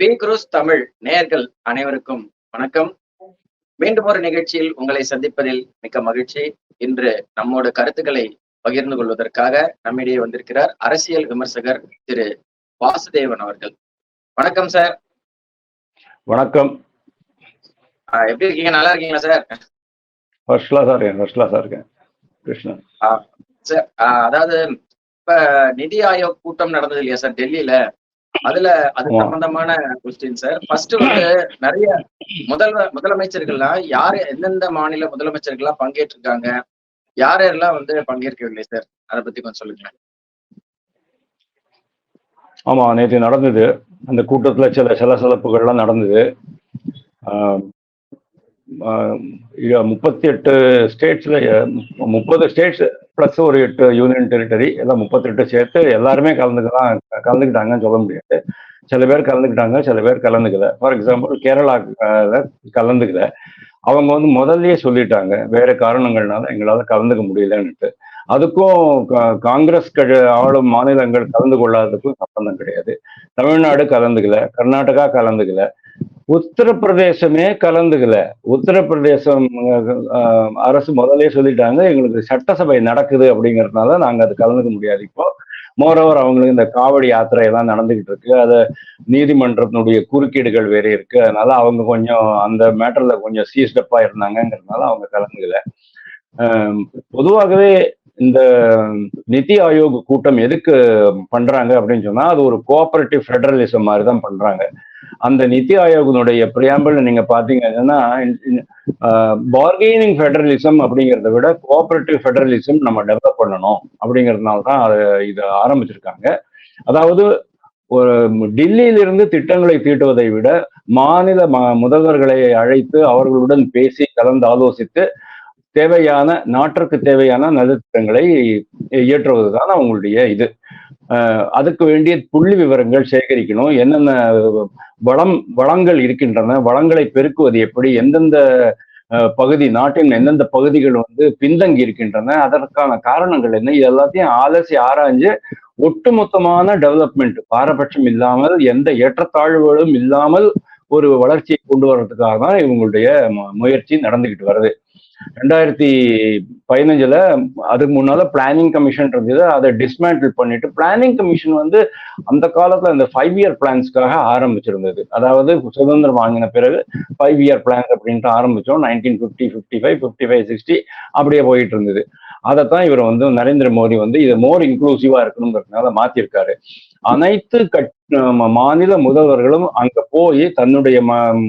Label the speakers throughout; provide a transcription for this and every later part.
Speaker 1: B cruise Tamil நேயர்கள் அனைவருக்கும் வணக்கம். மீண்டும் ஒரு நிகழ்ச்சியில் உங்களை சந்திப்பதில் மிக்க மகிழ்ச்சி. இன்று நம்மோட கருத்துக்களை பகிர்ந்து கொள்வதற்காக நம்மிடையே வந்திருக்கிறார் அரசியல் விமர்சகர் திரு வாசுதேவன் அவர்கள். வணக்கம் சார்.
Speaker 2: வணக்கம்.
Speaker 1: எப்படி இருக்கீங்க? நல்லா இருக்கீங்களா சார்?
Speaker 2: ஃபர்ஸ்ட் கிளாஸா இருக்கேன் ஃபர்ஸ்ட் கிளாஸா இருக்கேன் கிருஷ்ணன்.
Speaker 1: சார் அதாவது இப்ப நிதி ஆயோக் கூட்டம் நடந்தது இல்லையா சார் டெல்லியில? அதுல அது. சம்பந்தமான கொஸ்டின் சார் ஃபர்ஸ்ட் வந்து நிறைய முதல்வ முதலமைச்சர்கள்லாம் யாரு எந்தெந்த மாநில முதலமைச்சர்கள்லாம் பங்கேற்றிருக்காங்க யார் யாரெல்லாம் வந்து பங்கேற்கவில்லை சார் அதை பத்தி கொஞ்சம் சொல்லுங்க
Speaker 2: ஆமா நேற்று நடந்தது. அந்த கூட்டத்துல சில சலசலப்புகள்லாம் நடந்தது. முப்பத்தி எட்டு ஸ்டேட்ஸ்ல முப்பது ஸ்டேட்ஸ் ப்ளஸ் ஒரு எட்டு யூனியன் டெரிட்டரி எல்லாம் முப்பத்தெட்டு சேர்த்து எல்லாருமே கலந்துக்கலாம் கலந்துக்கிட்டாங்கன்னு சொல்ல முடியாது. சில பேர் கலந்துக்கிட்டாங்க சில பேர் கலந்துக்கல. ஃபார் எக்ஸாம்பிள் கேரளா கலந்துக்கல. அவங்க வந்து முதல்லயே சொல்லிட்டாங்க வேற காரணங்கள்னால எங்களால கலந்துக்க முடியலன்னுட்டு அதுக்கும் காங்கிரஸ் ஆளும் மாநிலங்கள் கலந்து கொள்ளாததுக்கும் சம்பந்தம் கிடையாது. தமிழ்நாடு கலந்துக்கல கர்நாடகா கலந்துக்கல. உத்தரப்பிரதேசமே கலந்துக்கல. உத்தரப்பிரதேசம் அரசு முதலே சொல்லிட்டாங்க எங்களுக்கு சட்டசபை நடக்குது அப்படிங்கறதுனால நாங்க அது கலந்துக்க முடியாது இப்போ. மோரோவர் அவங்களுக்கு இந்த காவடி யாத்திரை எல்லாம் நடந்துகிட்டு இருக்கு. அது நீதிமன்றத்தினுடைய குறுக்கீடுகள் வேற இருக்கு. அதனால அவங்க கொஞ்சம் அந்த மேட்டர்ல கொஞ்சம் சீஸ்டப்பா இருந்தாங்கங்கிறதுனால அவங்க கலந்துக்கல. பொதுவாகவே இந்த நிதி ஆயோக் கூட்டம் எதுக்கு பண்றாங்க அப்படின்னு சொன்னா அது ஒரு கோஆபரேட்டிவ் ஃபெடரலிசம் மாதிரி தான் பண்றாங்க. அந்த நிதி ஆயோகனுடைய பிரியாம்பிள் நீங்க பாத்தீங்கன்னா பார்கெனிங் ஃபெடரலிசம் அப்படிங்கிறத விட கோஆபரேட்டிவ் ஃபெடரலிசம் நம்ம டெவலப் பண்ணணும் அப்படிங்கிறதுனால தான் அதை இதை ஆரம்பிச்சிருக்காங்க. அதாவது ஒரு டில்லியிலிருந்து திட்டங்களை தீட்டுவதை விட மாநில ம- முதல்வர்களை அழைத்து அவர்களுடன் பேசி கலந்து ஆலோசித்து தேவையான நாட்டிற்கு தேவையான நலத்திட்டங்களை இயற்றுவதுதான் அவங்களுடைய இது. அதுக்கு வேண்டிய புள்ளி விவரங்கள் சேகரிக்கணும். என்னென்ன வளம் வளங்கள் இருக்கின்றன வளங்களை பெருக்குவது எப்படி எந்தெந்த பகுதி நாட்டின் எந்தெந்த பகுதிகள் வந்து பின்தங்கி இருக்கின்றன அதற்கான காரணங்கள் என்ன இது எல்லாத்தையும் ஆலோசி ஆராய்ஞ்சு ஒட்டுமொத்தமான டெவலப்மெண்ட் பாரபட்சம் இல்லாமல் எந்த ஏற்றத்தாழ்வுகளும் இல்லாமல் ஒரு வளர்ச்சியை கொண்டு வர்றதுக்காக தான் இவங்களுடைய முயற்சி நடந்துகிட்டு வருது. ரெண்டாயிரத்தி பதினஞ்சுல அதுக்கு முன்னால பிளானிங் கமிஷன் இருந்தது. அதை டிஸ்மேண்டில் பண்ணிட்டு பிளானிங் கமிஷன் வந்து அந்த காலத்துல இந்த ஃபைவ் இயர் பிளான்ஸ்க்காக ஆரம்பிச்சிருந்தது. அதாவது சுதந்திரம் வாங்கின பிறகு ஃபைவ் இயர் பிளான்ஸ் அப்படின்ட்டு ஆரம்பிச்சோம். Nineteen fifty fifty five fifty five sixty அப்படியே போயிட்டு இருந்தது. அதைத்தான் இவர் வந்து நரேந்திர மோடி வந்து இதை மோர் இன்க்ளூசிவா இருக்கணுங்கிறதுனால மாத்திருக்காரு. அனைத்து கட் மாநில முதல்வர்களும் அங்க போய் தன்னுடைய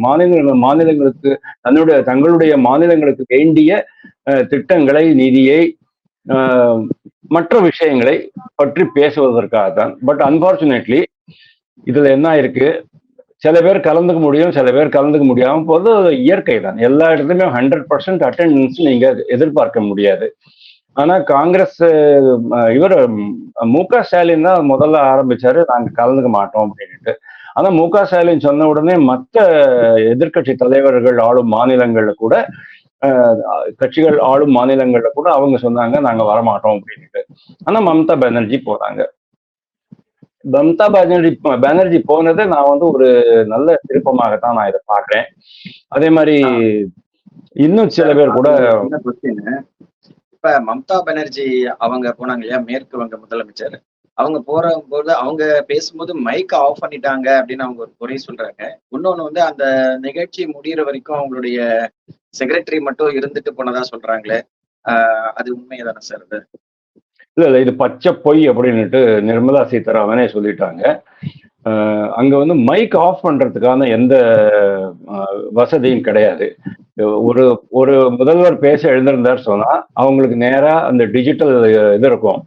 Speaker 2: மாநில மாநிலங்களுக்கு தன்னுடைய தங்களுடைய மாநிலங்களுக்கு வேண்டிய அஹ், திட்டங்களை நிதியை மற்ற விஷயங்களை பற்றி பேசுவதற்காக தான். பட் அன்பார்ச்சுனேட்லி இதுல என்ன இருக்கு சில பேர் கலந்துக்க முடியும் சில பேர் கலந்துக்க முடியாம போது இயற்கை தான். எல்லா இடத்துலயுமே ஹண்ட்ரட் பர்சன்ட் அட்டெண்டன்ஸ் நீங்க எதிர்பார்க்க முடியாது. ஆனா காங்கிரஸ் இவர் மு க ஸ்டாலின் தான் முதல்ல ஆரம்பிச்சாரு நாங்க கலந்துக்க மாட்டோம் அப்படின்ட்டு ஆனா மு க ஸ்டாலின் சொன்ன உடனே மற்ற எதிர்க்கட்சி தலைவர்கள் ஆளும் மாநிலங்கள்ல கூட கட்சிகள் ஆளும் மாநிலங்கள்ல கூட அவங்க சொன்னாங்க நாங்க வரமாட்டோம் அப்படின்ட்டு ஆனா மம்தா பானர்ஜி போறாங்க. மம்தா பானர்ஜி பானர்ஜி போனதை நான் வந்து ஒரு நல்ல திருப்பமாகத்தான் நான் இதை பாக்குறேன் அதே மாதிரி இன்னும் சில பேர் கூட
Speaker 1: இப்ப மம்தா பானர்ஜி அவங்க போனாங்க இல்லையா? மேற்கு வங்க முதலமைச்சர். அவங்க போற போது அவங்க பேசும்போது மைக் ஆஃப் பண்ணிட்டாங்க அப்படின்னு அவங்க ஒரு குறை சொல்றாங்க. இன்னொன்னு வந்து அந்த நிகழ்ச்சி முடிகிற வரைக்கும் அவங்களுடைய செக்ரட்டரி மட்டும் இருந்துட்டு போனதா சொல்றாங்களே. ஆஹ் அது உண்மைதானே சார் அது?
Speaker 2: இல்ல இல்ல இது பச்சை பொய் அப்படின்னுட்டு நிர்மலா சீதாராமனே சொல்லிட்டாங்க. அங்க வந்து மைக் ஆஃப் பண்றதுக்கான எந்த வசதியும் கிடையாது. ஒரு ஒரு முதல்வர் பேச எழுந்திருந்தார் சொன்னா அவங்களுக்கு நேரா அந்த டிஜிட்டல் இது இருக்கும்.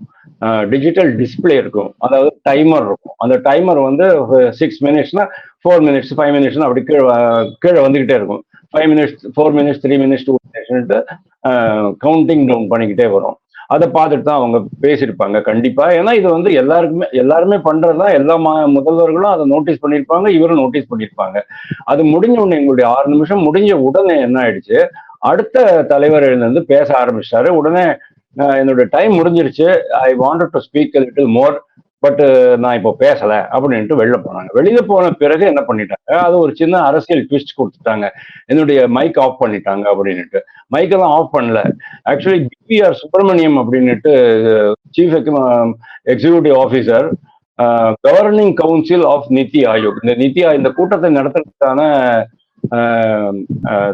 Speaker 2: டிஜிட்டல் டிஸ்பிளே இருக்கும். அதாவது டைமர் இருக்கும். அந்த டைமர் வந்து சிக்ஸ் மினிட்ஸ்னா ஃபோர் மினிட்ஸ் ஃபைவ் மினிட்ஸ்னா அப்படி கீழே கீழே வந்துகிட்டே இருக்கும். Five minutes four minutes three minutes two மினிட்ஸ்ன்ட்டு counting down பண்ணிக்கிட்டே வரும். அதை பார்த்துட்டு தான் அவங்க பேசியிருப்பாங்க. கண்டிப்பா. ஏன்னா இது வந்து எல்லாருக்குமே எல்லாருமே பண்றதுதான். எல்லா மா முதல்வர்களும் அதை நோட்டீஸ் பண்ணியிருப்பாங்க. இவரும் நோட்டீஸ் பண்ணியிருப்பாங்க. அது முடிஞ்ச உடனே எங்களுடைய ஆறு நிமிஷம் முடிஞ்ச உடனே என்ன ஆயிடுச்சு? அடுத்த தலைவர் எழுந்து பேச ஆரம்பிச்சிட்டாரு. உடனே என்னோட டைம் முடிஞ்சிருச்சு. I wanted to speak little more but நான் இப்போ பேசல அப்படின்ட்டு வெளில போனாங்க. வெளியில போன பிறகு என்ன பண்ணிட்டாங்க? அது ஒரு சின்ன அரசியல் ட்விஸ்ட் கொடுத்துட்டாங்க. என்னுடைய மைக் ஆஃப் பண்ணிட்டாங்க அப்படின்ட்டு மைக்கெல்லாம் ஆஃப் பண்ணல. ஆக்சுவலி பிபிஆர் சுப்பிரமணியம் அப்படின்னுட்டு chief executive officer governing council of NITI Aayog இந்த நித்தி இந்த கூட்டத்தை நடத்துறதுக்கான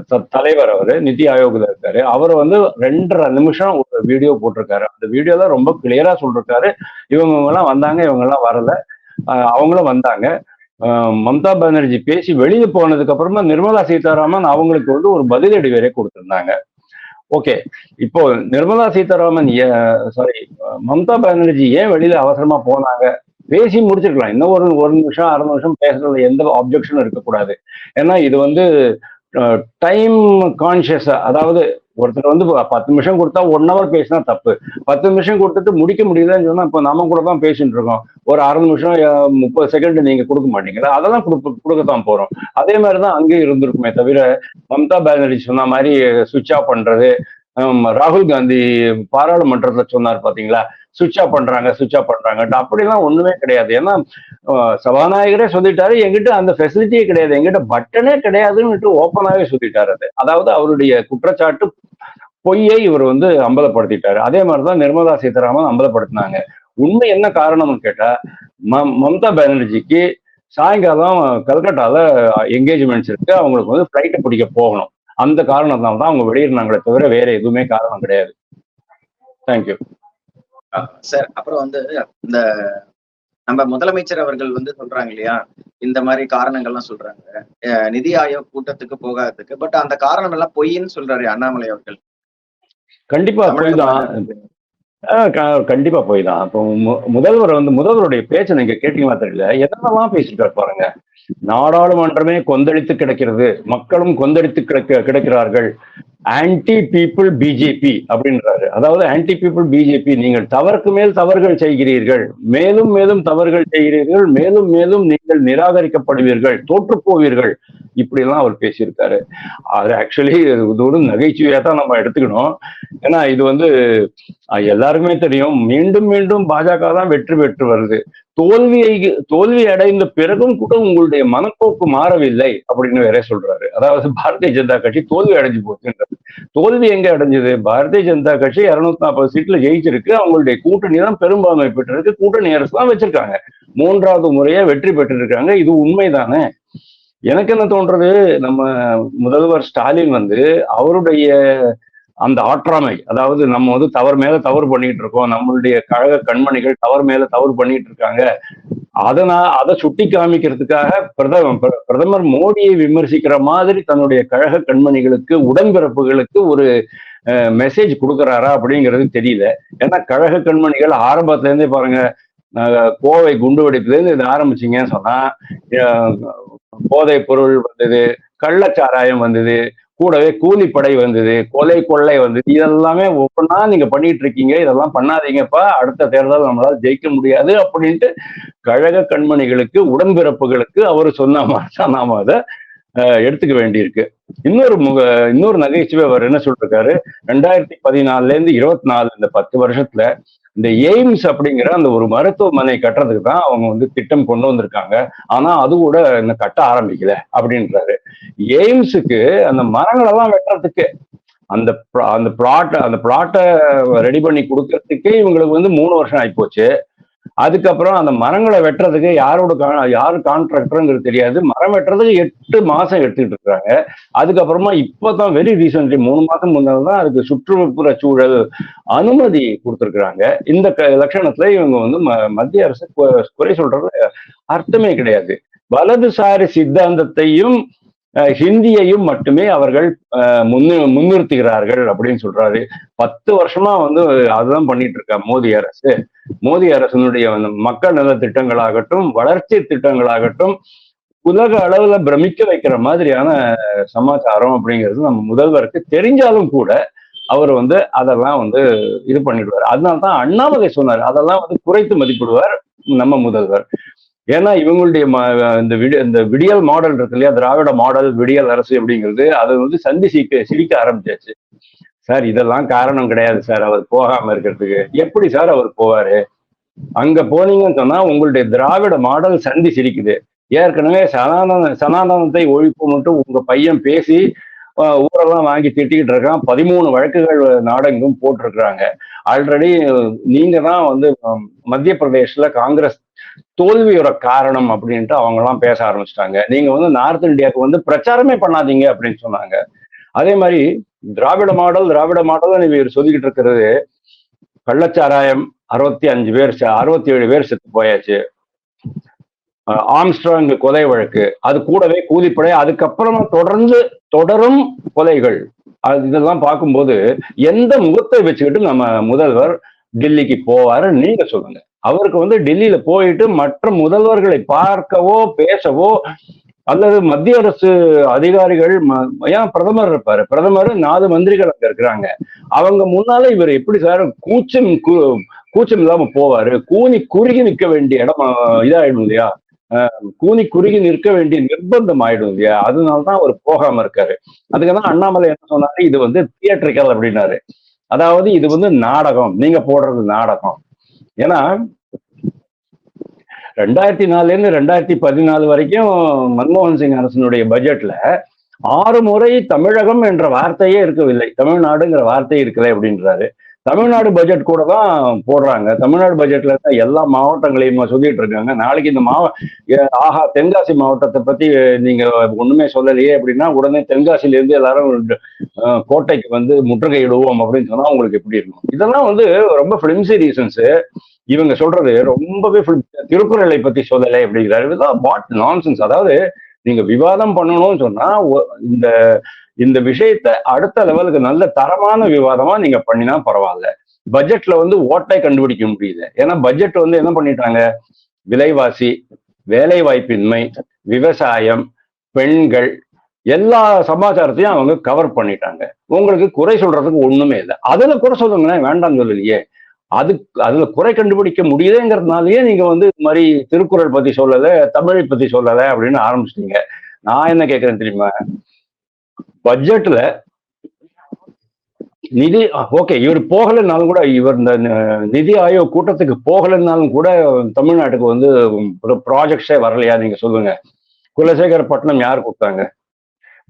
Speaker 2: த- தலைவர் அவரு நித்தி ஆயோக்ல இருக்காரு. அவர் வந்து ரெண்டரை நிமிஷம் ஒரு வீடியோ போட்டிருக்காரு. அந்த வீடியோல ரொம்ப கிளியரா சொல்லிருக்காரு. இவங்க எல்லாம் வந்தாங்க இவங்க எல்லாம் வரல அவங்களும் வந்தாங்க. மம்தா பானர்ஜி பேசி வெளியே போனதுக்கு அப்புறமா நிர்மலா சீதாராமன் அவங்களுக்கு வந்து ஒரு பதிலடி வேற கொடுத்திருந்தாங்க. ஓகே இப்போ நிர்மலா சீதாராமன் சாரி மம்தா பானர்ஜி ஏன் வெளியில அவசரமா போனாங்க? பேசி முடிச்சிருக்கலாம். இன்னும் ஒரு ஒரு நிமிஷம் அரை நிமிஷம் பேசுறதுல எந்த ஆப்ஜெக்ஷனும் இருக்கக்கூடாது. ஏன்னா இது வந்து டைம் கான்சியஸா அதாவது ஒருத்தர் வந்து பத்து நிமிஷம் கொடுத்தா ஒன் ஹவர் பேசினா தப்பு. பத்து நிமிஷம் கொடுத்துட்டு முடிக்க முடியலன்னு சொன்னா இப்போ நம்ம கூட தான் பேசிட்டு இருக்கோம். ஒரு அரை நிமிஷம் முப்பது செகண்ட் நீங்க கொடுக்க மாட்டீங்களா அதெல்லாம் கொடுக்க கொடுக்கத்தான் போறோம். அதே மாதிரி தான் அங்கேயும் இருந்திருக்குமே தவிர மம்தா பானர்ஜி சொன்ன மாதிரி சுவிட்ச் ஆஃப் பண்றது ராகுல் காந்தி பாராளுமன்றத்துல சொன்னார் பாத்தீங்களா? சுவிட்ச் ஆஃப் பண்றாங்க சுவிட்ச் ஆஃப் பண்றாங்க. அப்படிலாம் ஒண்ணுமே கிடையாது. ஏன்னா சபாநாயகரே சொல்லிட்டாரு எங்கிட்ட அந்த ஃபெசிலிட்டியே கிடையாது. எங்கிட்ட பட்டனே கிடையாதுன்னு ஓப்பனாகவே சொல்லிட்டாரு அது. அதாவது அவருடைய குற்றச்சாட்டு பொய்யை இவர் வந்து அம்பலப்படுத்திட்டாரு. அதே மாதிரிதான் நிர்மலா சீதாராமன் அம்பலப்படுத்தினாங்க. உண்மை என்ன காரணம்னு கேட்டா ம- மம்தா பானர்ஜிக்கு சாயங்காலம் கல்கட்டால என்கேஜ்மெண்ட்ஸ் இருக்கு. அவங்களுக்கு வந்து ஃப்ளைட்டை பிடிக்க போகணும். அந்த காரணத்தால தான் அவங்க வெளியிடுறாங்களே தவிர வேற எதுவுமே காரணம் கிடையாது. தேங்க்யூ
Speaker 1: சார் அப்புறம் வந்து இந்த நம்ம முதலமைச்சர் அவர்கள் வந்து சொல்றாங்க இல்லையா? இந்த மாதிரி காரணங்கள்லாம் சொல்றாங்க. நிதி ஆயோக் கூட்டத்துக்கு போகாததுக்கு. பட் அந்த காரணம் எல்லாம் பொய்ன்னு சொல்றாரு அண்ணாமலை அவர்கள்.
Speaker 2: கண்டிப்பா போய் தான் ஆஹ் க- கண்டிப்பா போய் தான் இப்போ மு- முதல்வர் வந்து முதல்வருடைய பேச்சை நீங்க கேட்டீங்களா தெரியல. என்னென்னலாம் பேசிட்டு பாருங்க. நாடாளுமன்றமே கொந்தளித்து கிடக்கிறது. மக்களும் கொந்தளித்து கிடக்க கிடக்கிறார்கள். ஆன்டி பீப்புள் பிஜேபி அப்படின்றாரு. அதாவது ஆன்டி பீப்புள் பிஜேபி நீங்கள் தவறுக்கு மேல் தவறுகள் செய்கிறீர்கள். மேலும் மேலும் தவறுகள் செய்கிறீர்கள். மேலும் மேலும் நீங்கள் நிராகரிக்கப்படுவீர்கள். தோற்று போவீர்கள் இப்படி எல்லாம் அவர் பேசியிருக்காரு. அது ஆக்சுவலி இது ஒரு நகைச்சுவையா தான் நம்ம எடுத்துக்கணும். ஏன்னா இது வந்து எல்லாருக்குமே தெரியும். மீண்டும் மீண்டும் பாஜக தான் வெற்றி பெற்று வருது. தோல்வியை தோல்வி அடைந்த பிறகும் கூட உங்களுடைய மனப்போக்கு மாறவில்லை அப்படின்னு வேற சொல்றாரு. அதாவது பாரதிய ஜனதா கட்சி தோல்வி அடைஞ்சு போச்சுன்றது. தோல்வி எங்க அடைஞ்சது? பாரதிய ஜனதா கட்சி இருநூத்தி நாற்பது சீட்ல ஜெயிச்சிருக்கு. அவங்களுடைய கூட்டணி தான் பெரும்பான்மை பெற்றிருக்கு. கூட்டணி அரசு தான் வச்சிருக்காங்க. மூன்றாவது முறையா வெற்றி பெற்றிருக்காங்க. இது உண்மைதானே? எனக்கு என்ன தோன்றது? நம்ம முதல்வர் ஸ்டாலின் வந்து அவருடைய அந்த ஆற்றாமை அதாவது நம்ம வந்து தவறு மேல தவறு பண்ணிட்டு இருக்கோம். நம்மளுடைய கழக கண்மணிகள் தவறு மேல தவறு பண்ணிட்டு இருக்காங்க. அதனா அதை சுட்டி காமிக்கிறதுக்காக பிரதமர் பிர- பிரதமர் மோடியை விமர்சிக்கிற மாதிரி தன்னுடைய கழக கண்மணிகளுக்கு உடன்பிறப்புகளுக்கு ஒரு மெசேஜ் கொடுக்கறாரா அப்படிங்கிறது தெரியல. ஏன்னா கழக கண்மணிகள் ஆரம்பத்துல இருந்தே பாருங்க கோவை குண்டு வெடிப்புலேருந்து இது ஆரம்பிச்சீங்கன்னு சொன்னா போதைப் பொருள் வந்தது கள்ளச்சாராயம் வந்தது கூடவே கூலிப்படை வந்தது கொலை கொள்ளை வந்தது. இதெல்லாமே ஒவ்வொன்றா நீங்க பண்ணிட்டு இருக்கீங்க. இதெல்லாம் பண்ணாதீங்கப்பா. அடுத்த தேர்தல் நம்மளால் ஜெயிக்க முடியாது அப்படின்ட்டு கழக கண்மணிகளுக்கு உடன்பிறப்புகளுக்கு அவர் சொன்ன மாதிரி தான் நாம அதை எடுத்துக்க வேண்டியிருக்கு. இன்னொரு முக இன்னொரு நகைச்சுவை அவர் என்ன சொல்றாரு ரெண்டாயிரத்தி பதினாலுல இருந்து இருபத்தி நாலு இந்த பத்து வருஷத்துல இந்த எய்ம்ஸ் அப்படிங்கிற அந்த ஒரு மருத்துவமனை கட்டுறதுக்கு தான் அவங்க வந்து திட்டம் கொண்டு வந்திருக்காங்க. ஆனா அது கூட இன்னும் கட்ட ஆரம்பிக்கல அப்படின்றாரு. எய்ம்ஸுக்கு அந்த மரங்களெல்லாம் வெட்டுறதுக்கு அந்த அந்த பிளாட் அந்த பிளாட்டை ரெடி பண்ணி கொடுக்கறதுக்கே இவங்களுக்கு வந்து மூணு வருஷம் ஆயிப்போச்சு. அதுக்கப்புறம் அந்த மரங்களை வெட்டுறதுக்கு யாரோட கா- யாரு கான்ட்ராக்டருங்கிறது தெரியாது. மரம் வெட்டுறதுக்கு எட்டு மாசம் எடுத்துக்கிட்டு இருக்காங்க. அதுக்கப்புறமா இப்பதான் வெரி ரீசென்ட்லி மூணு மாசம் முன்னாடி தான் அதுக்கு சுற்றுப்புற சூழல் அனுமதி கொடுத்துருக்குறாங்க. இந்த க- லட்சணத்துல இவங்க வந்து ம- மத்திய அரசு குறை சொல்றது அர்த்தமே கிடையாது. வலதுசாரி சித்தாந்தத்தையும் ஹிந்தியையும் மட்டுமே அவர்கள் அஹ், முன்னு முன்னிறுத்துகிறார்கள் அப்படின்னு சொல்றாரு. பத்து வருஷமா வந்து அதுதான் பண்ணிட்டு இருக்க மோடி அரசு. மோடி அரசனுடைய மக்கள் நல திட்டங்களாகட்டும் வளர்ச்சி திட்டங்களாகட்டும் உலக அளவுல பிரமிக்க வைக்கிற மாதிரியான சமாச்சாரம் அப்படிங்கிறது நம்ம முதல்வருக்கு தெரிஞ்சாலும் கூட அவர் வந்து அதெல்லாம் வந்து இது பண்ணிடுவார். அதனால தான் அண்ணாமலை சொன்னார் அதெல்லாம் வந்து குறைத்து மதிப்பிடுவார் நம்ம முதல்வர். ஏன்னா இவங்களுடைய ம- இந்த விடி இந்த விடியல் மாடல் இருக்கு இல்லையா? திராவிட மாடல் விடியல் அரசு அப்படிங்கிறது அது வந்து சந்தி சிக்க சிரிக்க ஆரம்பிச்சாச்சு. சார் இதெல்லாம் காரணம் கிடையாது சார். அவர் போகாம இருக்கிறதுக்கு. எப்படி சார் அவர் போவாரு? அங்க போனீங்கன்னு சொன்னா உங்களுடைய திராவிட மாடல் சந்தி சிரிக்குது. ஏற்கனவே சனாதன சனாதனத்தை ஒழிப்புன்னுட்டு உங்க பையன் பேசி ஊரெல்லாம் வாங்கி திட்டிக்கிட்டு இருக்கான். பதிமூணு வழக்குகள் நாடெங்கும் போட்டிருக்கிறாங்க. ஆல்ரெடி நீங்க தான் வந்து மத்திய பிரதேஷ்ல காங்கிரஸ் தோல்வியோட காரணம் அப்படின்ட்டு அவங்க எல்லாம் பேச ஆரம்பிச்சிட்டாங்க. நீங்க வந்து நார்த் இந்தியாவுக்கு வந்து பிரச்சாரமே பண்ணாதீங்க அப்படின்னு சொன்னாங்க. அதே மாதிரி திராவிட மாடல் திராவிட மாடல் இவர் சொல்லிக்கிட்டு இருக்கிறது கள்ளச்சாராயம் அறுபத்தி அஞ்சு பேர் அறுபத்தி ஏழு பேர் செத்து போயாச்சு. ஆம்ஸ்ட்ராங் கொலை வழக்கு அது கூடவே கூலிப்படை அதுக்கப்புறமா தொடர்ந்து தொடரும் கொலைகள். அது இதெல்லாம் பார்க்கும்போது எந்த முகத்தை வச்சுக்கிட்டு நம்ம முதல்வர் டெல்லிக்கு போவாரு நீங்க சொல்லுங்க. அவருக்கு வந்து டெல்லியில போயிட்டு மற்ற முதல்வர்களை பார்க்கவோ பேசவோ அல்லது மத்திய அரசு அதிகாரிகள் ம- ஏன் பிரதமர் இருப்பாரு? பிரதமர் நாலு மந்திரிகள் அங்க இருக்கிறாங்க. அவங்க முன்னால இவர் எப்படி சார் கூச்சம் கூ- கூச்சம் இல்லாம போவாரு? கூனி குறுகி நிற்க வேண்டிய இடம் இதாயிடும் இல்லையா? கூனி குறுகி நிற்க வேண்டிய நிர்பந்தம் ஆயிடும் இல்லையா? அதனாலதான் அவர் போகாம இருக்காரு. அதுக்குதான் அண்ணாமலை என்ன சொன்னாரு? இது வந்து தியேட்டரிக்கல் அப்படின்னாரு. அதாவது இது வந்து நாடகம். நீங்க போடுறது நாடகம். ஏன்னா ரெண்டாயிரத்தி நாலுலேருந்து ரெண்டாயிரத்தி பதினாலு வரைக்கும் மன்மோகன் சிங் அரசனுடைய பட்ஜெட்ல ஆறு முறை தமிழகம் என்ற வார்த்தையே இருக்கவில்லை. தமிழ்நாடுங்கிற வார்த்தை இருக்கலை அப்படின்றாரு. தமிழ்நாடு பட்ஜெட் கூட தான் போடுறாங்க. தமிழ்நாடு பட்ஜெட்ல தான் எல்லா மாவட்டங்களையும் சொல்லிட்டு இருக்காங்க. நாளைக்கு இந்த மாவ ஆஹா தென்காசி மாவட்டத்தை பத்தி நீங்க ஒண்ணுமே சொல்லலையே அப்படின்னா உடனே தென்காசில இருந்து எல்லாரும் கோட்டைக்கு வந்து முற்றுகையிடுவோம் அப்படின்னு சொன்னா உங்களுக்கு எப்படி இருக்கும்? இதெல்லாம் வந்து ரொம்ப பிலிம்சி ரீசன்ஸ் இவங்க சொல்றது ரொம்பவே திருக்குறளை பத்தி சொல்லலை அப்படிங்கிறாரு. இதுதான் வாட் நான்சென்ஸ் அதாவது நீங்க விவாதம் பண்ணணும்னு சொன்னா இந்த இந்த விஷயத்தை அடுத்த லெவலுக்கு நல்ல தரமான விவாதமா நீங்க பண்ணினா பரவாயில்ல. பட்ஜெட்ல வந்து ஓட்டை கண்டுபிடிக்க முடியுது. ஏன்னா பட்ஜெட் வந்து என்ன பண்ணிட்டாங்க? விலைவாசி வேலை வாய்ப்பின்மை விவசாயம் பெண்கள் எல்லா சமாச்சாரத்தையும் அவங்க கவர் பண்ணிட்டாங்க. உங்களுக்கு குறை சொல்றதுக்கு ஒண்ணுமே இல்லை. அதுல குறை சொல்லுங்களேன் வேண்டாம்னு சொல்லலையே. அது அதுல குறை கண்டுபிடிக்க முடியுதுங்கிறதுனாலயே நீங்க வந்து இது மாதிரி திருக்குறள் பத்தி சொல்லல தமிழை பத்தி சொல்லல அப்படின்னு ஆரம்பிச்சிட்டீங்க. நான் என்ன கேட்கறேன் தெரியுமா? பட்ஜெட்ல நிதி ஓகே இவர் போகலைன்னாலும் கூட இவர் இந்த நிதி ஆயோக் கூட்டத்துக்கு போகலைன்னாலும் கூட தமிழ்நாட்டுக்கு வந்து ப்ராஜெக்ட்ஸே வரலையா நீங்க சொல்லுங்க. குலசேகரப்பட்டினம் யார் கொடுத்தாங்க?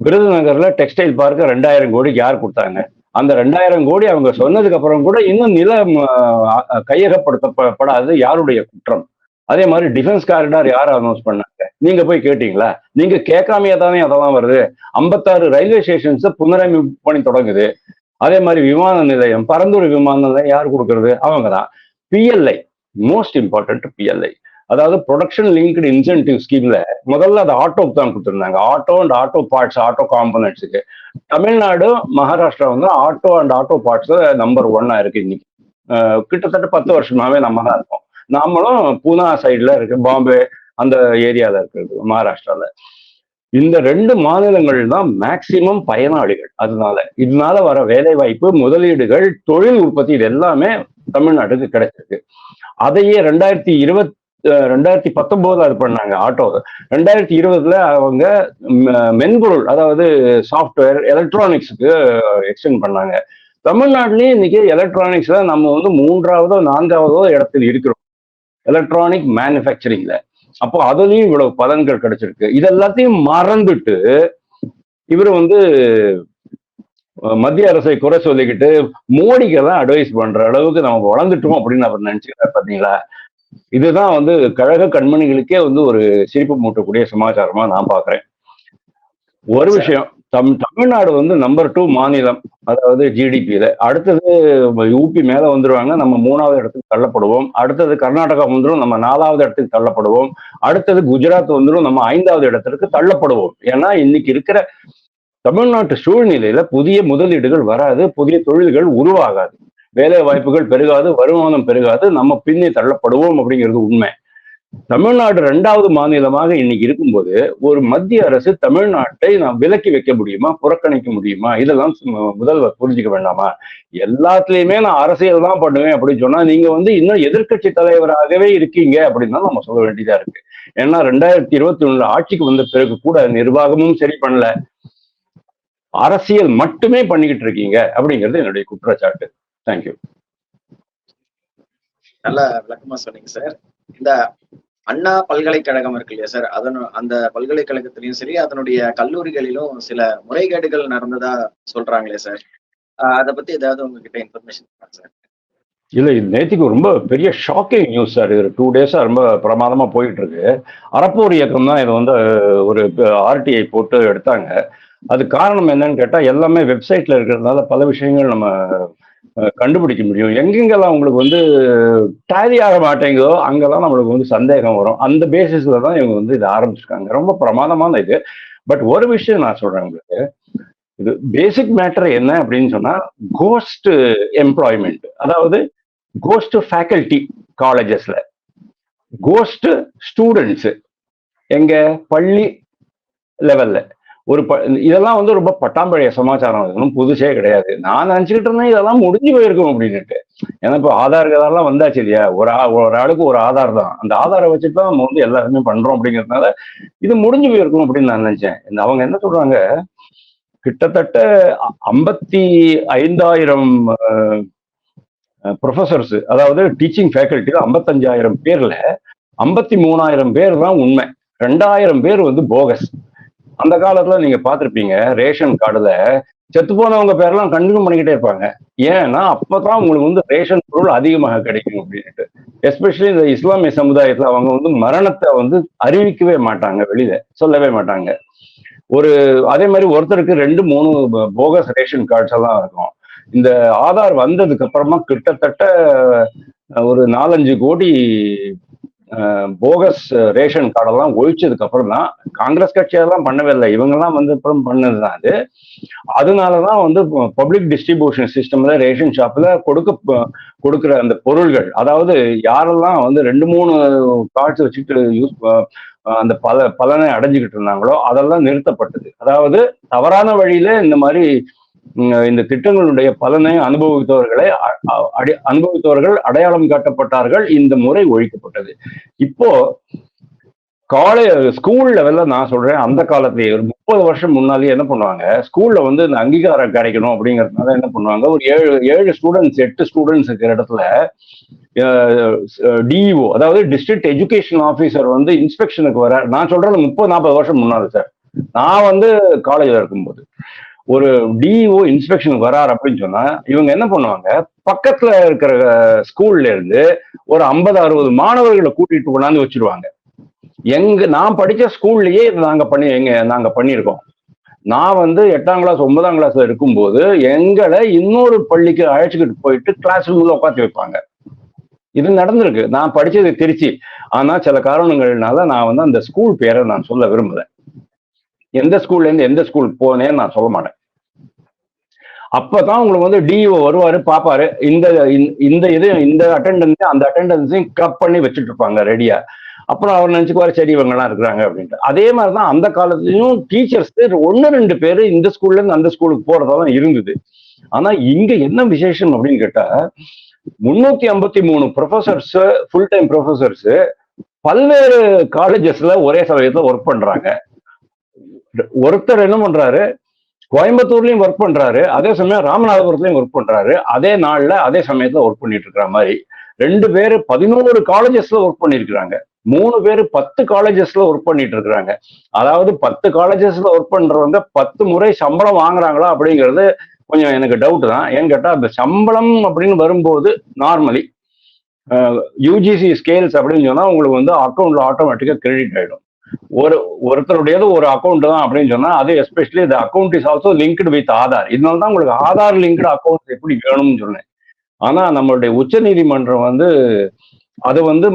Speaker 2: விருதுநகர்ல டெக்ஸ்டைல் பார்க்க ரெண்டாயிரம் கோடிக்கு யார் கொடுத்தாங்க? அந்த ரெண்டாயிரம் கோடி அவங்க சொன்னதுக்கு அப்புறம் கூட இன்னும் நிலம் கையகப்படுத்தப்படாது யாருடைய குற்றம்? அதே மாதிரி டிஃபென்ஸ் காரிடார் யார் அனௌன்ஸ் பண்ணாங்க? நீங்க போய் கேட்டீங்களா? நீங்க கேட்காமையே தானே அதெல்லாம் வருது. ஐம்பத்தாறு ரயில்வே ஸ்டேஷன்ஸ் புனரமைப்பு பணி தொடங்குது. அதே மாதிரி விமான நிலையம் பரந்தூர் விமான நிலையம் யார் கொடுக்கறது? அவங்க தான் பிஎல்ஐ மோஸ்ட் இம்பார்ட்டன்ட் பிஎல்ஐ அதாவது ப்ரொடக்ஷன் லிங்க்டு இன்சென்டிவ் ஸ்கீம்ல முதல்ல அது ஆட்டோக்கு தான் கொடுத்துருந்தாங்க. Auto and auto parts auto காம்பனன்ட்ஸுக்கு Tamil Nadu Maharashtra வந்து auto and auto parts number ஒன்னா இருக்கு இன்னைக்கு. கிட்டத்தட்ட பத்து வருஷமாவே நம்ம தான் இருக்கோம். நாமளும் பூனா சைடுல இருக்கு பாம்பே அந்த ஏரியால இருக்கிறது மகாராஷ்டிரால. இந்த ரெண்டு மாநிலங்கள் தான் மேக்சிமம் பயனாளிகள். அதனால இதனால வர வேலை வாய்ப்பு முதலீடுகள் தொழில் உற்பத்தி இது எல்லாமே தமிழ்நாட்டுக்கு கிடைச்சிருக்கு. அதையே ரெண்டாயிரத்தி இருபத் அஹ் ரெண்டாயிரத்தி பத்தொன்பதுல அது பண்ணாங்க ஆட்டோ. ரெண்டாயிரத்தி இருபதுல அவங்க மென்பொருள் அதாவது சாஃப்ட்வேர் எலக்ட்ரானிக்ஸுக்கு எக்ஸ்டெண்ட் பண்ணாங்க. தமிழ்நாட்டிலேயே இன்னைக்கு எலக்ட்ரானிக்ஸ்ல நம்ம வந்து மூன்றாவதோ நான்காவதோ இடத்தில் இருக்கிறோம். எலக்ட்ரானிக் மேனுஃபேக்சரிங்ல அப்போ அதுலயும் இவ்வளவு பலன்கள் கிடைச்சிருக்கு. இது எல்லாத்தையும் மறந்துட்டு இவர் வந்து மத்திய அரசை குறை சொல்லிக்கிட்டு மோடிக்கு தான் அட்வைஸ் பண்ற அளவுக்கு நம்ம வளர்ந்துட்டோம் அப்படின்னு அவர் நினைச்சுக்கிறார் பாத்தீங்களா? இதுதான் வந்து கழக கண்மணிகளுக்கே வந்து ஒரு சிரிப்பு மூட்டக்கூடிய சமாச்சாரமா நான் பாக்குறேன். ஒரு விஷயம் தம் தமிழ்நாடு வந்து நம்பர் டூ மாநிலம் அதாவது ஜிடிபியில அடுத்தது யூபி மேல வந்துருவாங்க நம்ம மூணாவது இடத்துக்கு தள்ளப்படுவோம். அடுத்தது கர்நாடகா வந்துடும் நம்ம நாலாவது இடத்துக்கு தள்ளப்படுவோம். அடுத்தது குஜராத் வந்துடும் நம்ம ஐந்தாவது இடத்திற்கு தள்ளப்படுவோம். ஏன்னா இன்னைக்கு இருக்கிற தமிழ்நாட்டு சூழ்நிலையில புதிய முதலீடுகள் வராது புதிய தொழில்கள் உருவாகாது. வேலை வாய்ப்புகள் பெருகாது வருமானம் பெருகாது நம்ம பின்னே தள்ளப்படுவோம் அப்படிங்கிறது உண்மை. தமிழ்நாடு ரெண்டாவது மாநிலமாக இன்னைக்கு இருக்கும்போது ஒரு மத்திய அரசு தமிழ்நாட்டை நான் விலக்கி வைக்க முடியுமா? புறக்கணிக்க முடியுமா? இதெல்லாம் முதல்வர் புரிஞ்சுக்க வேண்டாமா? எல்லாத்துலயுமே நான் அரசியல் தான் பண்ணுவேன் அப்படின்னு சொன்னா நீங்க வந்து இன்னும் எதிர்க்கட்சி தலைவராகவே இருக்கீங்க அப்படின்னு நம்ம சொல்ல வேண்டியதா இருக்கு. ஏன்னா ரெண்டாயிரத்தி இருபத்தி ஒண்ணுல ஆட்சிக்கு வந்த பிறகு கூட நிர்வாகமும் சரி பண்ணல. அரசியல் மட்டுமே பண்ணிக்கிட்டு இருக்கீங்க அப்படிங்கிறது என்னுடைய குற்றச்சாட்டு. தேங்க்யூ
Speaker 1: நல்ல விளக்கமா சொன்னீங்க சார். இந்த அண்ணா பல்கலைக்கழகம் இருக்கு இல்லையா சார்? அதன் அந்த பல்கலைக்கழகத்திலயும் சரி அதனுடைய கல்லூரிகளிலும் சில முறைகேடுகள் நடந்ததா சொல்றாங்களே சார். அதை பத்தி ஏதாவது உங்ககிட்ட இன்ஃபர்மேஷன் சார்?
Speaker 2: இல்லை இது ரொம்ப பெரிய ஷாக்கிங் நியூஸ் சார். இது டூ டேஸாக ரொம்ப பிரமாதமாக போயிட்டு இருக்கு அறப்போர் இயக்கம் தான் இதை வந்து ஒரு ஆர்டிஐ போட்டு எடுத்தாங்க. அது காரணம் என்னன்னு கேட்டால் எல்லாமே வெப்சைட்ல இருக்கிறதுனால பல விஷயங்கள் நம்ம கண்டுபிடிக்க முடியும். எங்கெங்கெல்லாம் உங்களுக்கு வந்து டேலி ஆக மாட்டேங்குதோ அங்கெல்லாம் நம்மளுக்கு வந்து சந்தேகம் வரும். அந்த பேசிஸ்ல தான் இவங்க வந்து இதை ஆரம்பிச்சிருக்காங்க. ரொம்ப பிரமாதமான இது. பட் ஒரு விஷயம் நான் சொல்றேன் உங்களுக்கு. இது பேசிக் மேட்டர் என்ன அப்படின்னு சொன்னா கோஸ்ட் எம்ப்ளாய்மெண்ட் அதாவது கோஸ்ட் ஃபேக்கல்டி காலேஜஸ்ல கோஸ்ட் ஸ்டூடெண்ட்ஸ் எங்க? பள்ளி லெவல்ல ஒரு ப இதெல்லாம் வந்து ரொம்ப பட்டாம்பழைய சமாச்சாரம். இது ஒன்றும் புதுசே கிடையாது. நான் நினச்சிக்கிட்டு இருந்தேன் இதெல்லாம் முடிஞ்சு போயிருக்கும் அப்படின்னுட்டு. ஏன்னா இப்போ ஆதார் இதெல்லாம் வந்தாச்சு இல்லையா? ஒரு ஆ- ஒரு ஆளுக்கு ஒரு ஆதார் தான். அந்த ஆதாரை வச்சுட்டு தான் நம்ம வந்து எல்லாருமே பண்றோம் அப்படிங்கிறதுனால இது முடிஞ்சு போயிருக்கும் அப்படின்னு நான் நினைச்சேன். இந்த அவங்க என்ன சொல்றாங்க? கிட்டத்தட்ட ஐம்பத்தி ஐந்தாயிரம் ப்ரொஃபசர்ஸ் அதாவது டீச்சிங் ஃபேக்கல்ட்டியில் ஐம்பத்தஞ்சாயிரம் பேர்ல ஐம்பத்தி மூணாயிரம் பேர் தான் உண்மை. ரெண்டாயிரம் பேர் வந்து போகஸ் அந்த காலத்துல நீங்க பாத்திருப்பீங்க ரேஷன் கார்டுல செத்து போனவங்க பேரெல்லாம் கண்டினியூ பண்ணிக்கிட்டே இருப்பாங்க. ஏன்னா அப்பதான் உங்களுக்கு வந்து ரேஷன் பொருள் அதிகமாக கிடைக்கும் அப்படின்ட்டு எஸ்பெஷலி இந்த இஸ்லாமிய சமுதாயத்துல அவங்க வந்து மரணத்தை வந்து அறிவிக்கவே மாட்டாங்க வெளியில சொல்லவே மாட்டாங்க. ஒரு அதே மாதிரி ஒருத்தருக்கு ரெண்டு மூணு போகஸ் ரேஷன் கார்ட்ஸ் எல்லாம் இருக்கும். இந்த ஆதார் வந்ததுக்கு அப்புறமா கிட்டத்தட்ட ஒரு நாலஞ்சு கோடி போகஸ் ரேஷன் கார்டெல்லாம் ஒழிச்சதுக்கு அப்புறம் தான் காங்கிரஸ் கட்சி அதெல்லாம் பண்ணவே இல்லை இவங்கெல்லாம் வந்து அப்புறம் பண்ணது தான் அது. அதனாலதான் வந்து பப்ளிக் டிஸ்ட்ரிபியூஷன் சிஸ்டம்ல ரேஷன் ஷாப்ல கொடுக்க கொடுக்குற அந்த பொருள்கள் அதாவது யாரெல்லாம் வந்து ரெண்டு மூணு கார்ட்ஸ் வச்சுட்டு யூஸ் அந்த பல பலனை அடைஞ்சுக்கிட்டு இருந்தாங்களோ அதெல்லாம் நிறுத்தப்பட்டது. அதாவது தவறான வழியில இந்த மாதிரி இந்த திட்டங்களுடைய பலனை அனுபவித்தவர்களை அனுபவித்தவர்கள் அடையாளம் காட்டப்பட்டார்கள். இந்த முறை ஒழிக்கப்பட்டது. இப்போ காலேஜ் ஸ்கூல் லெவல்ல நான் சொல்றேன் அந்த காலத்திலேயே ஒரு முப்பது வருஷம் முன்னாலே என்ன பண்ணுவாங்க? ஸ்கூல்ல வந்து இந்த அங்கீகாரம் கிடைக்கணும் அப்படிங்கறதுனால என்ன பண்ணுவாங்க? ஒரு ஏழு ஏழு ஸ்டூடெண்ட்ஸ் எட்டு ஸ்டூடெண்ட்ஸ் இருக்கிற இடத்துல டிஇஓ அதாவது டிஸ்ட்ரிக்ட் எஜுகேஷன் ஆஃபீஸர் வந்து இன்ஸ்பெக்ஷனுக்கு வர நான் சொல்றது முப்பது நாற்பது வருஷம் முன்னாடி சார் நான் வந்து காலேஜில் இருக்கும்போது. ஒரு டிஓ இன்ஸ்பெக்ஷன் வராரு அப்படின்னு சொன்னா இவங்க என்ன பண்ணுவாங்க பக்கத்துல இருக்கிற ஸ்கூல்ல இருந்து ஒரு ஐம்பது அறுபது மாணவர்களை கூட்டிட்டு கொண்டாந்து வச்சிருவாங்க. எங்க நான் படிச்ச ஸ்கூல்லயே நாங்க பண்ணி எங்க நாங்க பண்ணியிருக்கோம். நான் வந்து எட்டாம் கிளாஸ் ஒன்பதாம் கிளாஸ்ல இருக்கும்போது எங்களை இன்னொரு பள்ளிக்கு அழைச்சிக்கிட்டு போயிட்டு கிளாஸ் ரூம்ல உட்காந்து வைப்பாங்க. இது நடந்திருக்கு. நான் படிச்சது திருச்சி. ஆனா சில காரணங்கள்னால நான் வந்து அந்த ஸ்கூல் பேரை நான் சொல்ல விரும்புறேன் எந்த ஸ்கூல்ல இருந்து எந்த ஸ்கூல் போனேன்னு நான் சொல்ல மாட்டேன். அப்பதான் உங்களுக்கு வந்து டிஓ வருவாரு பாப்பாரு இந்த இந்த இது இந்த அட்டெண்டன்ஸையும் அந்த அட்டெண்டன்ஸையும் கப் பண்ணி வச்சுட்டு இருப்பாங்க ரெடியா அப்புறம் அவர் நினைச்சுக்குவாரு சரி இவங்கெல்லாம் இருக்கிறாங்க அப்படின்ட்டு. அதே மாதிரிதான் அந்த காலத்துலயும் டீச்சர்ஸ் ஒன்னு ரெண்டு பேரு இந்த ஸ்கூல்ல இருந்து அந்த ஸ்கூலுக்கு போறதா தான் இருந்தது. ஆனா இங்க என்ன விசேஷம் அப்படின்னு கேட்டா முன்னூத்தி ஐம்பத்தி மூணு ப்ரொஃபசர்ஸ் ஃபுல் டைம் ப்ரொஃபசர்ஸ் பல்வேறு காலேஜஸ்ல ஒரே சமயத்துல ஒர்க் பண்றாங்க. ஒருத்தர் என்ன பண்றாரு. கோயம்புத்தூர்லயும் ஒர்க் பண்றாரு. அதே சமயம் ராமநாதபுரத்துலயும் ஒர்க் பண்றாரு. அதே நாள்ல அதே சமயத்துல ஒர்க் பண்ணிட்டு இருக்கிற மாதிரி ரெண்டு பேரு பதினோரு காலேஜஸ்ல ஒர்க் பண்ணிருக்கிறாங்க. மூணு பேர் பத்து காலேஜஸ்ல ஒர்க் பண்ணிட்டு இருக்கிறாங்க அதாவது பத்து காலேஜஸ்ல ஒர்க் பண்றவங்க பத்து முறை சம்பளம் வாங்குறாங்களா அப்படிங்கிறது கொஞ்சம் எனக்கு டவுட் தான். ஏன்னு கேட்டா அந்த சம்பளம் அப்படின்னு வரும்போது நார்மலி யூஜிசி ஸ்கேல்ஸ் அப்படின்னு சொன்னா உங்களுக்கு வந்து அக்கௌண்ட்ல ஆட்டோமேட்டிக்கா கிரெடிட் ஆயிடும். ஒரு ஒருத்தருடையது ஒரு அக்கௌண்ட் தான் அப்படின்னு சொன்னா அது எஸ்பெஷலி இந்த account is also linked with Aadhaar இதனால தான் உங்களுக்கு ஆதார் லிங்க்டு அக்கௌண்ட் எப்படி வேணும்னு சொன்னேன். ஆனா நம்மளுடைய உச்ச நீதிமன்றம் வந்து அது வந்து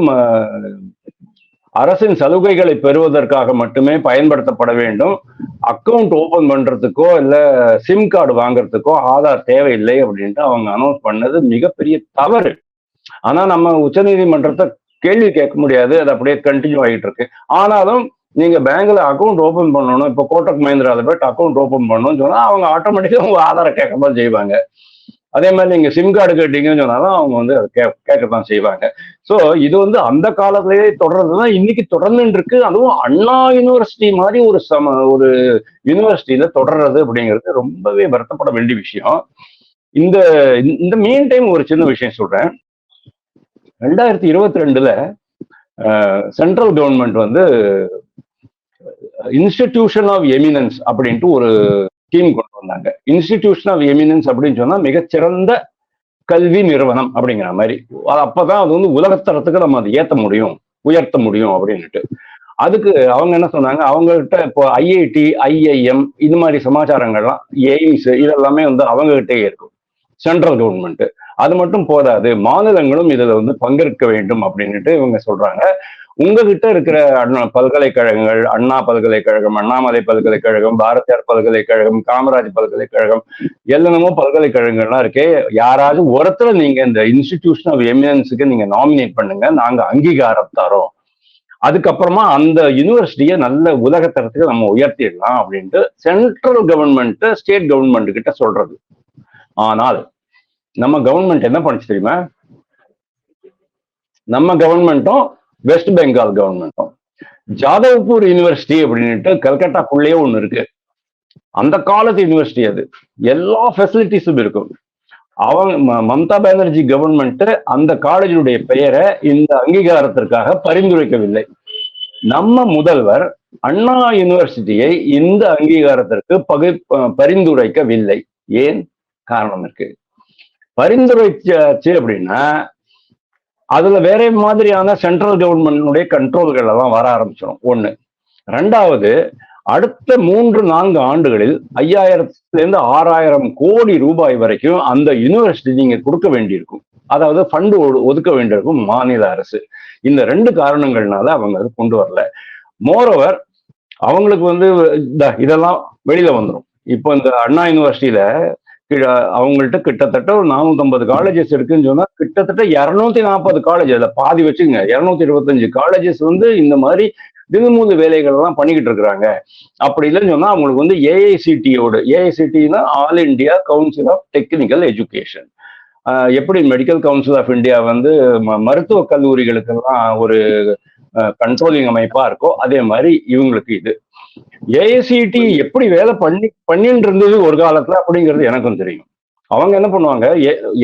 Speaker 2: அரசின் சலுகைகளை பெறுவதற்காக மட்டுமே பயன்படுத்தப்பட வேண்டும். அக்கௌண்ட் ஓபன் பண்றதுக்கோ இல்ல சிம் கார்டு வாங்குறதுக்கோ ஆதார் தேவையில்லை அப்படின்ட்டு அவங்க அனௌன்ஸ் பண்ணது மிகப்பெரிய தவறு. ஆனா நம்ம உச்சநீதிமன்றத்தை கேள்வி கேட்க முடியாது. அது அப்படியே கண்டினியூ ஆகிட்டு இருக்கு. ஆனாலும் நீங்க பேங்க்ல அக்கௌண்ட் ஓபன் பண்ணணும். இப்போ கோட்டக் மஹிந்திரால போயிட்டு அக்கௌண்ட் ஓபன் பண்ணணும்னு சொன்னா அவங்க ஆட்டோமேட்டிக்கா உங்க ஆதாரை கேட்கதான் செய்வாங்க. அதே மாதிரி நீங்க சிம் கார்டு கேட்டீங்கன்னு சொன்னாலும் அவங்க வந்து அதை கே கேட்கத்தான் செய்வாங்க. ஸோ இது வந்து அந்த காலத்திலேயே தொடர்றதுதான் இன்னைக்கு தொடர்ந்துட்டு இருக்கு. அதுவும் அண்ணா யூனிவர்சிட்டி மாதிரி ஒரு சம ஒரு யூனிவர்சிட்டியில தொடர்றது அப்படிங்கிறது ரொம்பவே வருத்தப்பட வேண்டிய விஷயம். இந்த இந்த மெயின் டைம் ஒரு சின்ன விஷயம் சொல்றேன். ரெண்டாயிரத்தி இருபத்தி ரெண்டுல சென்ட்ரல் கவர்மெண்ட் வந்து இன்ஸ்டிடியூஷன் ஆஃப் எமினன்ஸ் அப்படின்ட்டு ஒரு ஸ்கீம் கொண்டு வந்தாங்க. இன்ஸ்டிடியூஷன் ஆஃப் எமினன்ஸ் அப்படின்னு சொன்னா மிகச்சிறந்த கல்வி நிறுவனம் அப்படிங்கிற மாதிரி. அப்பதான் அது வந்து உலகத்தரத்துக்கு நம்ம அதை ஏற்ற முடியும் உயர்த்த முடியும் அப்படின்னுட்டு. அதுக்கு அவங்க என்ன சொன்னாங்க அவங்ககிட்ட இப்போ ஐஐடி ஐஐஎம் இது மாதிரி சமாச்சாரங்கள்லாம் எய்ம்ஸ் இதெல்லாமே வந்து அவங்ககிட்டயே இருக்கும் சென்ட்ரல் கவர்மெண்ட் அது மட்டும் போதாது. மாநிலங்களும் இதுல வந்து பங்கேற்க வேண்டும் அப்படின்னுட்டு இவங்க சொல்றாங்க. உங்ககிட்ட இருக்கிற அண்ணா பல்கலைக்கழகங்கள் அண்ணா பல்கலைக்கழகம் அண்ணாமலை பல்கலைக்கழகம் பாரதியார் பல்கலைக்கழகம் காமராஜ் பல்கலைக்கழகம் என்னென்னமோ பல்கலைக்கழகங்கள்லாம் இருக்கே. யாராவது ஒருத்தர் நீங்க இந்த இன்ஸ்டிடியூஷன் ஆஃப் எமினன்ஸுக்கு நீங்க நாமினேட் பண்ணுங்க. நாங்க அங்கீகாரம் தரோம். அதுக்கப்புறமா அந்த யூனிவர்சிட்டியை நல்ல உலகத்தரத்துக்கு நம்ம உயர்த்திடலாம் அப்படின்ட்டு சென்ட்ரல் கவர்மெண்ட் ஸ்டேட் கவர்மெண்ட் கிட்ட சொல்றது. ஆனால் நம்ம கவர்மெண்ட் என்ன பண்ணுச்சு தெரியுமா? நம்ம கவர்மெண்ட்டும் வெஸ்ட் பெங்கால் கவர்மெண்ட்டும் ஜாதவ்பூர் யூனிவர்சிட்டி அப்படின்ட்டு கல்கட்டாக்குள்ளேயே ஒன்று இருக்கு. அந்த காலத்து யூனிவர்சிட்டி அது. எல்லா ஃபெசிலிட்டிஸும் இருக்கும். அவங்க ம- மம்தா பானர்ஜி கவர்மெண்ட் அந்த காலேஜுடைய பெயரை இந்த அங்கீகாரத்திற்காக பரிந்துரைக்கவில்லை. நம்ம முதல்வர் அண்ணா யூனிவர்சிட்டியை இந்த அங்கீகாரத்திற்கு பகு பரிந்துரைக்கவில்லை. ஏன்? காரணம் இருக்கு. பரிந்துரைச்சாச்சு அப்படின்னா அதுல வேற மாதிரியான சென்ட்ரல் கவர்மெண்டினுடைய கண்ட்ரோல்கள் எல்லாம் வர ஆரம்பிச்சிடும் ஒண்ணு. ரெண்டாவது அடுத்த மூன்று நான்கு ஆண்டுகளில் ஐயாயிரத்துல இருந்து ஆறாயிரம் கோடி ரூபாய் வரைக்கும் அந்த யூனிவர்சிட்டி நீங்க கொடுக்க வேண்டியிருக்கும். அதாவது ஃபண்டு ஒதுக்க வேண்டியிருக்கும் மாநில அரசு. இந்த ரெண்டு காரணங்கள்னால அவங்க அது கொண்டு வரல. மோரோவர் அவங்களுக்கு வந்து இதெல்லாம் வெளியில வந்துடும் இப்போ இந்த அண்ணா யூனிவர்சிட்டியில அவங்கள்ட்ட கிட்டத்தட்ட ஒரு நானூற்றம்பது காலேஜஸ் இருக்குன்னு சொன்னா கிட்டத்தட்ட இருநூத்தி நாற்பது காலேஜ் அதுல பாதி வச்சுங்க இருநூத்தி இருபத்தஞ்சு காலேஜஸ் வந்து இந்த மாதிரி தினமூது வேலைகள் எல்லாம் பண்ணிக்கிட்டு இருக்கிறாங்க. அப்படி இல்லைன்னு சொன்னா அவங்களுக்கு வந்து ஏஐசிடியோட ஏஐசிடினா all India council of technical education எப்படி மெடிக்கல் கவுன்சில் ஆஃப் இந்தியா வந்து ம- மருத்துவ கல்லூரிகளுக்கெல்லாம் ஒரு கண்ட்ரோலிங் அமைப்பா இருக்கோ அதே மாதிரி இவங்களுக்கு இது. ஏஐசிடி எப்படி வேலை பண்ணி பண்ணிட்டு இருந்தது ஒரு காலத்துல அப்படிங்கிறது எனக்கும் தெரியும். அவங்க என்ன பண்ணுவாங்க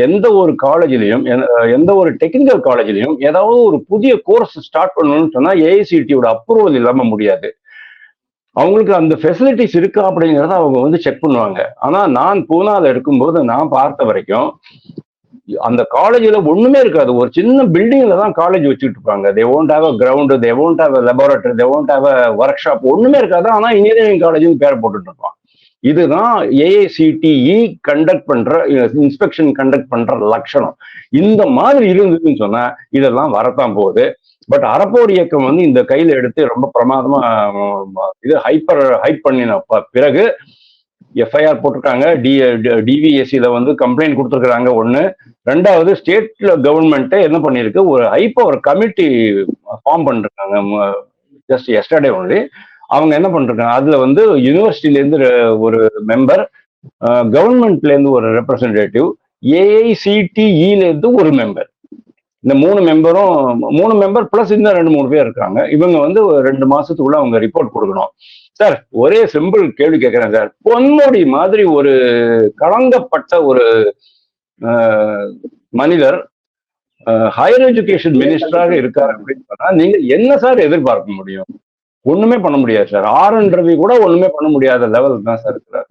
Speaker 2: எந்த ஒரு காலேஜ்லயும் எந்த ஒரு டெக்னிக்கல் காலேஜ்லயும் ஏதாவது ஒரு புதிய கோர்ஸ் ஸ்டார்ட் பண்ணணும்னு சொன்னா ஏஐசிடியோட அப்ரூவல் இல்லாம முடியாது. அவங்களுக்கு அந்த ஃபெசிலிட்டிஸ் இருக்கா அப்படிங்கிறத அவங்க வந்து செக் பண்ணுவாங்க. ஆனா நான் பூனால இருக்கும்போது நான் பார்த்த வரைக்கும் அந்த காலேஜில் ஒன்றுமே இருக்காது. ஒரு சின்ன பில்டிங்கில் தான் காலேஜ் வச்சுட்டு இருப்பாங்க they won't have a ground they won't have a laboratory they won't have a workshop ஒன்றுமே இருக்காது ஆனால் இன்ஜினியரிங் காலேஜ்னு பேர் போட்டுட்டு இருப்பான் இதுதான் ஏஐசிடிஇ கண்டக்ட் பண்ற இன்ஸ்பெக்ஷன் கண்டக்ட் பண்ற லட்சணம். இந்த மாதிரி இருந்ததுன்னு சொன்னா இதெல்லாம் வரத்தான் போகுது. பட் அறப்போர் இயக்கம் வந்து இந்த கையில எடுத்து ரொம்ப பிரமாதமா இது ஹைப்பர் ஹைப் பண்ணின ப- பிறகு எஃப்ஐஆர் போட்டிருக்காங்க. டி டிவிஎஸ்சியில வந்து கம்ப்ளைண்ட் கொடுத்துருக்குறாங்க. ஒன்று ரெண்டாவது ஸ்டேட்ல கவர்மெண்ட் என்ன பண்ணியிருக்கு? ஒரு ஹைப்ப ஒரு கமிட்டி ஃபார்ம் பண்ணிருக்காங்க ஜஸ்ட் எஸ்டர்டே ஒன்லி அவங்க என்ன பண்ணிருக்காங்க? அதுல வந்து யூனிவர்சிட்டிலேருந்து ரெ- ஒரு மெம்பர் கவர்மெண்ட்ல இருந்து ஒரு ரெப்ரசன்டேட்டிவ் ஏஐசிடிஇல இருந்து ஒரு மெம்பர் இந்த மூணு மெம்பரும் மூணு மெம்பர் பிளஸ் இன்னும் ரெண்டு மூணு பேர் இருக்காங்க. இவங்க வந்து ஒரு ரெண்டு மாசத்துக்குள்ள அவங்க ரிப்போர்ட் கொடுக்கணும். சார் ஒரே சிம்பிள் கேள்வி கேட்கிறேன் சார். பொன்முடி மாதிரி ஒரு கலங்கப்பட்ட ஒரு மனிதர் ஹையர் எஜுகேஷன் மினிஸ்டராக இருக்காரு அப்படின்னு சொன்னா நீங்க என்ன சார் எதிர்பார்க்க முடியும்? ஒண்ணுமே பண்ண முடியாது சார் ஆர் என் ரவி கூட ஒண்ணுமே பண்ண முடியாத லெவல் தான் சார் இருக்கிறார்